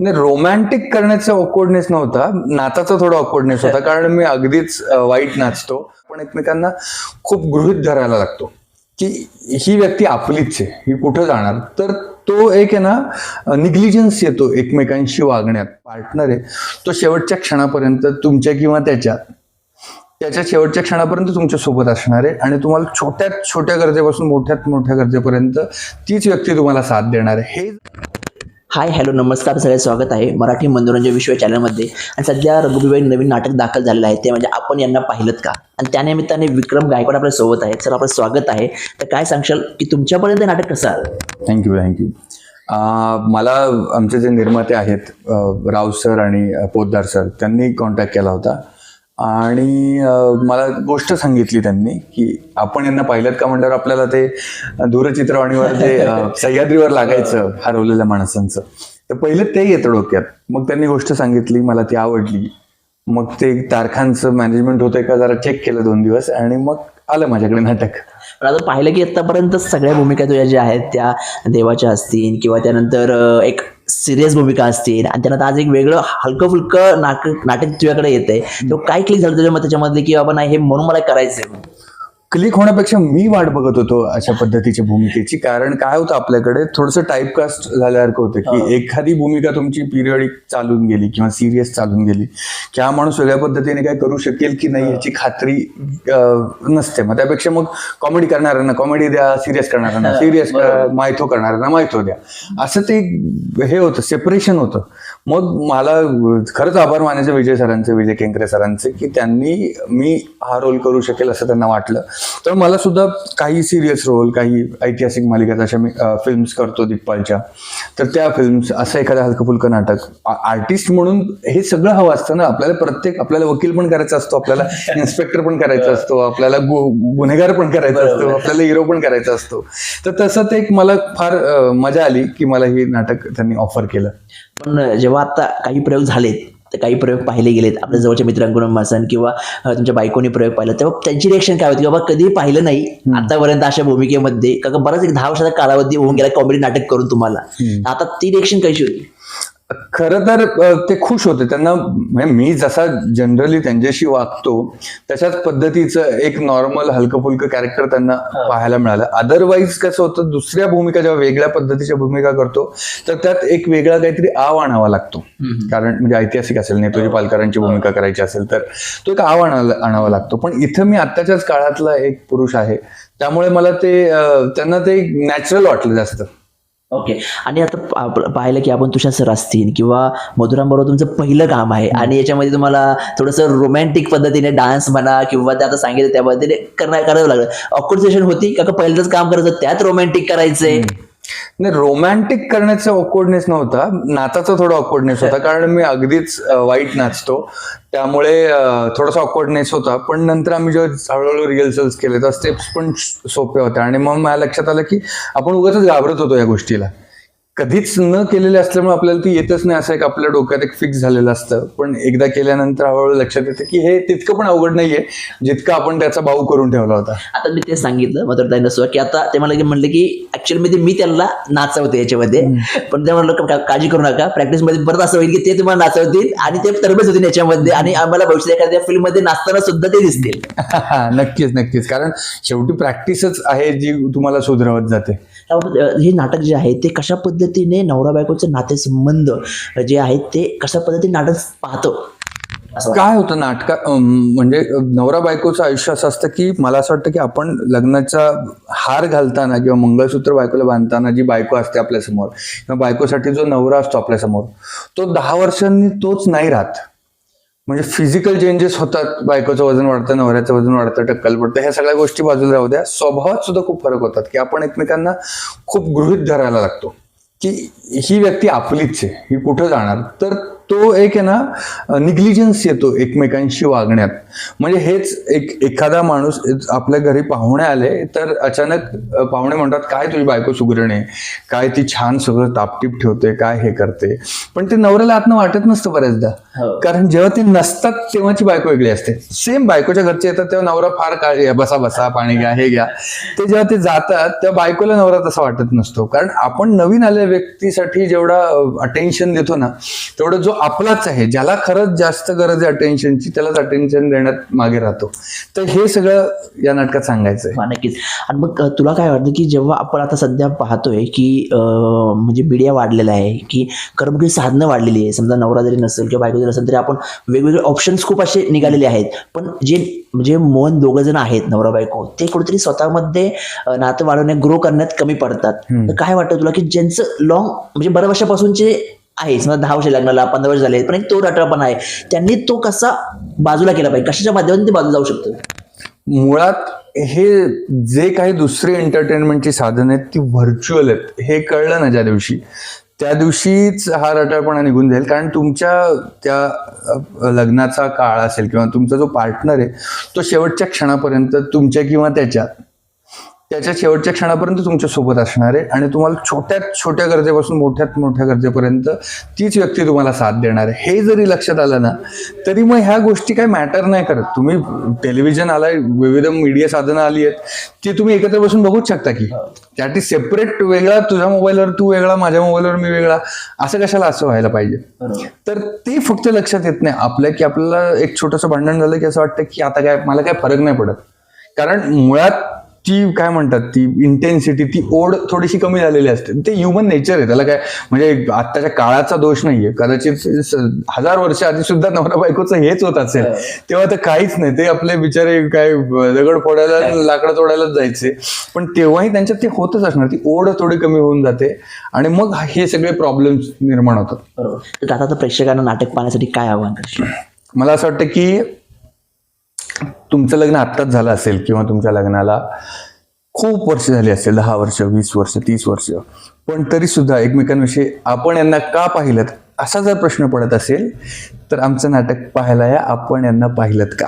नाही रोमॅन्टिक करण्याचा ऑकवर्डनेस नव्हता. नाचाचा थोडा ऑकवर्डनेस होता कारण मी अगदीच वाईट नाचतो. पण एकमेकांना खूप गृहित धरायला लागतो की ही व्यक्ती आपलीच आहे ही कुठं जाणार? तर तो एक आहे ना निग्लिजन्स येतो एकमेकांशी वागण्यात. पार्टनर आहे तो शेवटच्या क्षणापर्यंत तुमच्या किंवा त्याच्या त्याच्या शेवटच्या क्षणापर्यंत तुमच्यासोबत असणार आहे आणि तुम्हाला छोट्यात छोट्या गरजेपासून मोठ्यात मोठ्या गरजेपर्यंत तीच व्यक्ती तुम्हाला साथ देणार आहे. हे हाय हॅलो नमस्कार सगळ्यात स्वागत आहे मराठी मनोरंजन विश्व चॅनलमध्ये. आणि सध्या रघुबीबाई नवीन नाटक दाखल झालेलं आहे ते म्हणजे आपण यांना पाहिलं का? आणि त्यानिमित्ताने विक्रम गायकवाड आपल्यासोबत आहे सर आपलं स्वागत आहे. तर काय सांगशाल की तुमच्यापर्यंत नाटक कसं आलं? थँक्यू थँक्यू मला आमचे जे निर्माते आहेत राव सर आणि पोद्दार सर त्यांनी कॉन्टॅक्ट केला होता. आणि मला गोष्ट सांगितली त्यांनी की आपण यांना पाहिलं का म्हणल्यावर आपल्याला ते दूरचित्रवाणीवर जे सह्याद्रीवर लागायचं हरवलेल्या माणसांचं. तर पहिलं ते येतं डोक्यात. मग त्यांनी गोष्ट सांगितली मला ती आवडली. मग ते तारखांचं मॅनेजमेंट होतंय का जरा चेक केलं दोन दिवस आणि मग आलं माझ्याकडे नाटक. पण आता पाहिलं की आतापर्यंत सगळ्या भूमिका तुझ्या ज्या आहेत त्या देवाच्या असतील किंवा त्यानंतर एक सिरियस भूमिका असतील आणि त्यानंतर आज एक वेगळं हलकं फुलकं नाटक नाटक तुझ्याकडे येतंय. तो काय क्लिक झालं तुझ्या मग त्याच्यामधले की बाबा नाही हे म्हणून मला करायचंय? क्लिक होण्यापेक्षा मी वाट बघत होतो अशा पद्धतीच्या भूमिकेची. कारण काय होतं आपल्याकडे? थोडंसं टाईपकास्ट झाल्यासारखं होतं की एखादी भूमिका तुमची पिरियडिक चालून गेली किंवा सिरियस चालून गेली की हा माणूस वेगळ्या पद्धतीने काय करू शकेल की नाही याची खात्री नसते. मग त्यापेक्षा मग कॉमेडी करणाऱ्यांना कॉमेडी द्या सिरियस करणाऱ्यांना सिरियस मायथो करणाऱ्यांना मायथो द्या. असं ते हे होतं सेपरेशन होतं. मग मला खरंच आभार मानायचे विजय सरांचे विजय केंकरे सरांचे की त्यांनी मी हा रोल करू शकेल असं त्यांना वाटलं. तर मला सुद्धा काही सिरियस रोल काही ऐतिहासिक मालिका जशा मी फिल्म्स करतो दिग्पालच्या तर त्या फिल्म्स असं एखादं हलकं फुलकं नाटक आर्टिस्ट म्हणून हे सगळं हवं असतं ना. आपल्याला प्रत्येक आपल्याला वकील पण करायचा असतो आपल्याला इन्स्पेक्टर पण करायचा असतो आपल्याला गुन्हेगार पण करायचा असतो आपल्याला हिरो पण करायचा असतो. तर तसं ते एक मला फार मजा आली की मला हे नाटक त्यांनी ऑफर केलं. पण जेव्हा आता काही प्रयोग झालेत तर काही प्रयोग पाहिले गेलेत. आपल्या जवळच्या मित्रांकडून असन किंवा तुमच्या बायकोनी प्रयोग पाहिला तेव्हा त्यांची रिएक्शन काय होती? बाबा कधी पाहिलं नाही आतापर्यंत अशा भूमिकेमध्ये का का बराच एक दहा वर्षाचा कालावधी होऊन गेला कॉमेडी नाटक करून तुम्हाला. आता ती रिएक्शन कशी होती? खरं तर ते खुश होते. त्यांना म्हणजे मी जसा जनरली त्यांच्याशी वागतो तशाच पद्धतीचं एक नॉर्मल हलकं फुलकं कॅरेक्टर त्यांना पाहायला मिळालं. अदरवाईज कसं होतं दुसऱ्या भूमिका जेव्हा वेगळ्या पद्धतीच्या भूमिका करतो तर त्यात एक वेगळा काहीतरी आव आणावा लागतो. कारण म्हणजे ऐतिहासिक असेल नेताजी पालकरांची भूमिका करायची असेल तर तो एक आव आणावा लागतो. पण इथं मी आत्ताच्याच काळातला एक पुरुष आहे. त्यामुळे मला ते त्यांना ते नॅचरल वाटलं जास्त. ओके आणि आता पाहिलं की आपण तुषार सर असतील किंवा मधुरांबरोबर तुमचं पहिलं काम आहे. आणि याच्यामध्ये तुम्हाला थोडंसं रोमॅन्टिक पद्धतीने डान्स म्हणा किंवा ते आता सांगितलं त्या पद्धतीने करावं लागलं. सिच्युएशन होती का? पहिल्यांदाच काम करायचं त्यात रोमॅन्टिक करायचंय? नाही रोमॅन्टिक करण्याचा ऑकवर्डनेस नव्हता. नाचाचा थोडा ऑकवर्डनेस होता कारण मी अगदीच वाईट नाचतो. त्यामुळे थोडासा ऑकवर्डनेस होता. पण नंतर आम्ही जेव्हा हळूहळू रिहर्सल्स केले तर स्टेप्स पण सोप्या होत्या. आणि मग मला लक्षात आलं की आपण उगाच घाबरत होतो या गोष्टीला. कधीच न केलेले असल्यामुळे आपल्याला ती येतच नाही असं एक आपल्या डोक्यात एक फिक्स झालेलं असतं. पण एकदा केल्यानंतर हळूहळू लक्षात येतं की हे तितकं पण अवघड नाहीये जितकं आपण त्याचा भाऊ करून ठेवला होता. आता मी ते सांगितलं मधुरताईनं सुद्धा की आता ते मला की म्हणलं की ऍक्च्युअली मध्ये मी त्यांना नाचवते याच्यामध्ये. पण ते म्हणलं काळजी करू नका प्रॅक्टिसमध्ये परत असं होईल की ते तुम्हाला नाचवतील आणि ते तरबेज होतील याच्यामध्ये आणि आम्हाला भविष्यात एखाद्या फिल्ममध्ये नाचताना सुद्धा ते दिसतील. नक्कीच नक्कीच. कारण शेवटी प्रॅक्टिसच आहे जी तुम्हाला सुधरवत जाते. त्याबाबत, हे नाटक जे आहे ते कशा पद्धतीने नवरा बायकोचे नातेसंबंध जे आहेत ते कशा पद्धतीने नाटक पाहतो? असं काय होतं नाटका म्हणजे नवरा बायकोचं आयुष्य असं असतं की मला असं वाटतं की आपण लग्नाचा हार घालताना किंवा मंगळसूत्र बायकोला बांधताना जी बायको असते आपल्यासमोर किंवा बायकोसाठी जो नवरा असतो आपल्यासमोर तो दहा वर्षांनी तोच नाही राहत. म्हणजे फिजिकल चेंजेस होतात बायकोचं वजन वाढतं नवऱ्याचं वजन वाढतं टक्कल पडतं ह्या सगळ्या गोष्टी बाजूला राहू द्या. स्वभावात सुद्धा खूप फरक होतात की आपण एकमेकांना खूप गृहित धरायला लागतो की ही व्यक्ती आपलीच आहे ही कुठं जाणार? तर तो एक आहे ना निग्लिजन्स येतो एकमेकांशी वागण्यात. म्हणजे हेच एक एखादा माणूस आपल्या घरी पाहुणे आले तर अचानक पाहुणे म्हणतात काय तुझी बायको सुगरणे काय ती छान सगळं तापटीप ठेवते? काय हे करते? पण ते नवऱ्याला आतनं वाटत नसतं बऱ्याचदा. हो. कारण जेव्हा ते नसतात तेव्हाची बायको वेगळी असते. सेम बायकोच्या घरचे येतात तेव्हा नवरा फार काळजी बसा बसा पाणी घ्या हे घ्या. ते जेव्हा ते जातात तेव्हा बायकोला नवरा तसा वाटत नसतो. कारण आपण नवीन आलेल्या व्यक्तीसाठी जेवढा अटेन्शन देतो ना तेवढं जो आपलाच आहे. ज्याला खरंच जास्त गरज आहे अटेन्शनची त्यालाच अटेन्शन देण्यात मागे राहतो. तर हे सगळं या नाटकात सांगायचं आहे नक्कीच. आणि मग तुला काय वाटतं की जेव्हा आपण आता सध्या पाहतोय की म्हणजे मीडिया वाढलेला आहे की कर्मक्रिय साधनं वाढलेली आहे समजा नवरा जरी नसेल किंवा बायको जरी नसेल तरी आपण वेगवेगळे ऑप्शन्स खूप असे निघालेले आहेत. पण जे म्हणजे मोहन दोघं जण आहेत नवरा बायको ते कुठेतरी स्वतःमध्ये नातं वाढवण्यात ग्रो करण्यात कमी पडतात. तर काय वाटतं तुला की ज्यांचं लॉंग म्हणजे बऱ्याच वर्षापासूनचे आहे समजा दहा वर्ष लग्नाला पंधरा वर्ष झाले पण एक तो रटाळपणा पण आहे. त्यांनी तो कसा बाजूला केला पाहिजे? कशाच्या माध्यमातून ते बाजूला जाऊ शकतो? मुळात हे जे काही दुसरे एंटरटेनमेंटची साधन आहेत ती व्हर्च्युअल आहेत. हे कळलं ना ज्या दिवशी? त्या दिवशीच हा रटाळपणा निघून जाईल. कारण तुमच्या त्या लग्नाचा काळ असेल किंवा तुमचा जो पार्टनर आहे तो शेवटच्या क्षणापर्यंत तुमच्या किंवा त्याच्या त्याच्या शेवटच्या क्षणापर्यंत तुमच्यासोबत असणार आहे आणि तुम्हाला छोट्यात छोट्या गरजेपासून मोठ्यात मोठ्या गरजेपर्यंत तीच व्यक्ती तुम्हाला साथ देणार आहे. हे जरी लक्षात आलं ना तरी मग ह्या गोष्टी काही मॅटर नाही करत. तुम्ही टेलिव्हिजन आलाय विविध मीडिया साधनं आली आहेत ती तुम्ही एकत्र बसून बघूच शकता की. त्यासाठी सेपरेट वेगळा तुझ्या मोबाईलवर तू वेगळा माझ्या मोबाईलवर मी वेगळा असं कशाला असं व्हायला पाहिजे? तर ते फक्त लक्षात येत नाही आपल्या की आपल्याला एक छोटंसं भांडण झालं की असं वाटतं की आता काय मला काय फरक नाही पडत. कारण मुळात ती काय म्हणतात ती इंटेन्सिटी ती ओढ थोडीशी कमी झालेली असते. ते ह्युमन नेचर आहे. त्याला काय म्हणजे आत्ताच्या काळाचा दोष नाहीये. कदाचित हजार वर्ष आधी सुद्धा नवरा बायकोचं हेच होत असेल. तेव्हा तर काहीच नाही. ते आपले बिचारे काय दगड फोडायला लाकडं तोडायलाच जायचे. पण तेव्हाही त्यांच्यात ते होतच असणार. ती ओढ थोडी कमी होऊन जाते. आणि मग हे सगळे प्रॉब्लेम्स निर्माण होतात. बरोबर. तर आता प्रेक्षकांना नाटक पाहण्यासाठी काय आव्हान मला असं वाटतं की तुमचं लग्न आत्ताच झालं असेल किंवा तुमच्या लग्नाला खूप वर्ष झाली असेल दहा वर्ष वीस वर्ष तीस वर्ष. पण तरी सुद्धा एकमेकांविषयी आपण यांना का पाहिलं असा जर प्रश्न पडत असेल तर आमचं नाटक पाहायला या आपण यांना पाहिलं का?